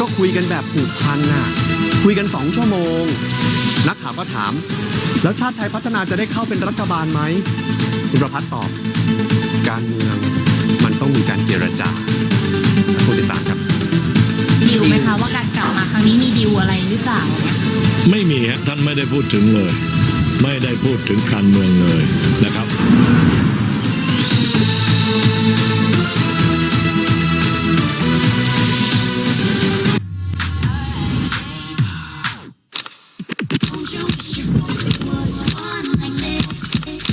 ก็คุยกันแบบผูกพันน่ะ คุยกันสองชั่วโมง นักข่าวก็ถาม แล้วชาติไทยพัฒนาจะได้เข้าเป็นรัฐบาลไหมคุณประพัฒน์ตอบ การเมืองมันต้องมีการเจรจาสักครู่ติดตามครับดิวไหมคะว่าการกลับมาครั้งนี้มีดิวอะไรหรือเปล่าเนี่ยไม่มีฮะท่านไม่ได้พูดถึงเลย ไม่ได้พูดถึงการเมืองเลยนะครับ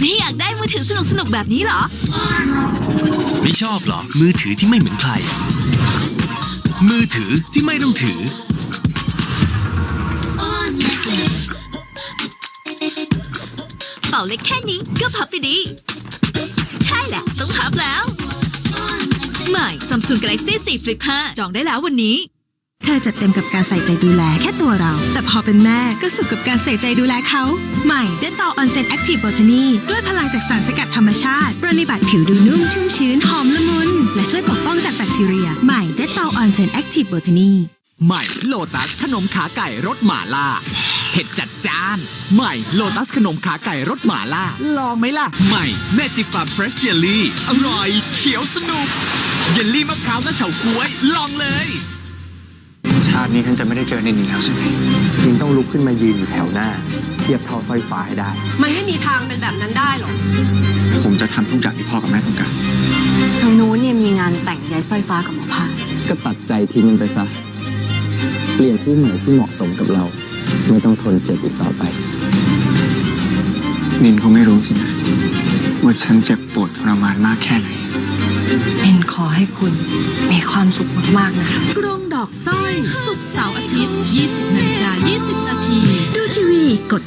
นี่อยากได้มือถือสนุกสนุกๆแบบนี้เหรอ ไม่ชอบเหรอ มือถือที่ไม่เหมือนใคร มือถือที่ไม่ต้องถือ เป่าเล็กแค่นี้ก็พับไปดี ใช่แหละ ต้องพับแล้ว ใหม่ Samsung Galaxy 4 Flip 5จองได้แล้ววันนี้ เธอจัดเต็มกับการใส่ใจดูแลแค่ตัวเรา แต่พอเป็นแม่ก็สุขกับการใส่ใจดูแลเขา ใหม่เดต o ออนเซนแอคทีฟบอทนีด้วยพลังจากสารสกัดธรรมชาติปรนนิบัติผิวดูนุ่มชุ่มชื้นหอมละมุน และช่วยปกป้องจากแบคทีเรีย ใหม่เดต o ออนเซนแอคทีฟบอทนีใหม่โลตัสขนมขาไก่รสหม่าล่าเผ็ดจัดจ้าน ใหม่โลตัสขนมขาไก่รสหม่าล่า ลองไหมล่ะ ใหม่แม่จิกฟาร์มเฟรชเยลลี่อร่อยเขียวสนุกเยลลี่มะพร้าวและเฉาก๊วย ลองเลย ชาตินี้ท่านจะไม่ได้เจอนินอีกแล้วใช่ไหมนินต้องลุกขึ้นมายืนอยู่แถวหน้า เทียบเท่าสร้อยฟ้าให้ได้ มันไม่มีทางเป็นแบบนั้นได้หรอก ผมจะทำทุกอย่างที่พ่อกับแม่ต้องการ ทางนู้นเนี่ยมีงานแต่งยายสร้อยฟ้ากับหมอผ้าก็ตัดใจทิ้งมันไปซะ เปลี่ยนผู้ใหม่ที่เหมาะสมกับเรา ไม่ต้องทนเจ็บอีกต่อไป นินคงไม่รู้สินะว่าฉันเจ็บปวดทรมานมากแค่ไหนเอ็น ขอให้คุณมีความสุขมาก ๆ นะคะ กรงดอกสร้อย สุกร์เสาร์อาทิตย์ 20นาฬิกา20 กด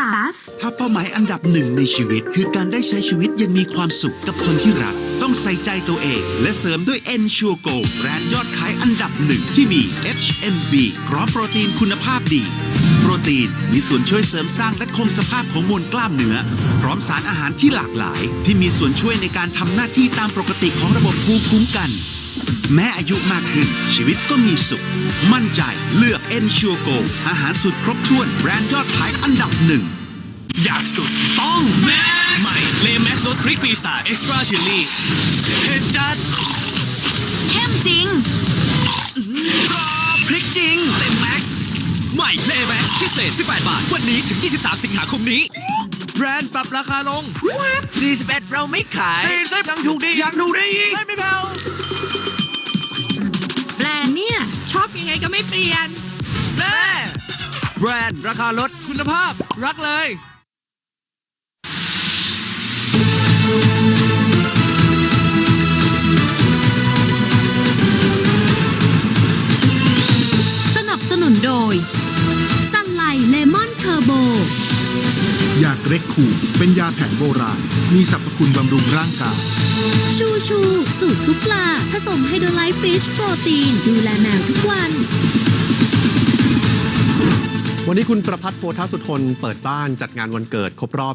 33ถ้าเป้าหมายอันดับหนึ่งในชีวิต คือการได้ใช้ชีวิตยังมีความสุขกับคนที่รัก ต้องใส่ใจตัวเอง และเสริมด้วย Ensure Go แบรนด์ยอดขายอันดับหนึ่งที่มี HMB พร้อมโปรตีนคุณภาพดี โปรตีนมีส่วนช่วยเสริมสร้างและคงสภาพของมวลกล้ามเนื้อ พร้อมสารอาหารที่หลากหลาย ที่มีส่วนช่วยในการทำหน้าที่ตามปกติของระบบภูมิคุ้มกัน แม้อายุมากขึ้นชีวิตก็มีสุข มั่นใจเลือก Ensure Go อาหารสุดครบถ้วนแบรนด์ยอดขายอันดับหนึ่ง อยากสุดต้องแม็กใหม่เลแม็กซ์รสพริกปีศาจเอ็กซ์ตร้าชิลลี่เผ็ดจัดเข้มจริงกรอบพริกจริงเลแม็กซ์ใหม่เลแม็กซ์พิเศษ 18 บาท วันนี้ถึง 23 สิงหาคมนี้แบรนด์ปรับราคาลง41 เราไม่ขาย40ยังถูกดียังถูกดีอีกไม่ไม่ งไงก็ไม่เปลี่ยนแม่แบรนด์ราคาลดคุณภาพรักเลยสนับสนุนโดยซันไลเลมอนเทอร์โบ ยาเกร็กคูเป็นยาแผนโบราณ มีสรรพคุณบำรุงร่างกาย ชูชู สูตรซุปปลา ผสมไฮโดรไลท์ฟิชโปรตีน ดูแลแมวทุกวัน วันนี้คุณประพัฒน์โพธสุทนเปิดบ้านจัดงานวันเกิดครบรอบ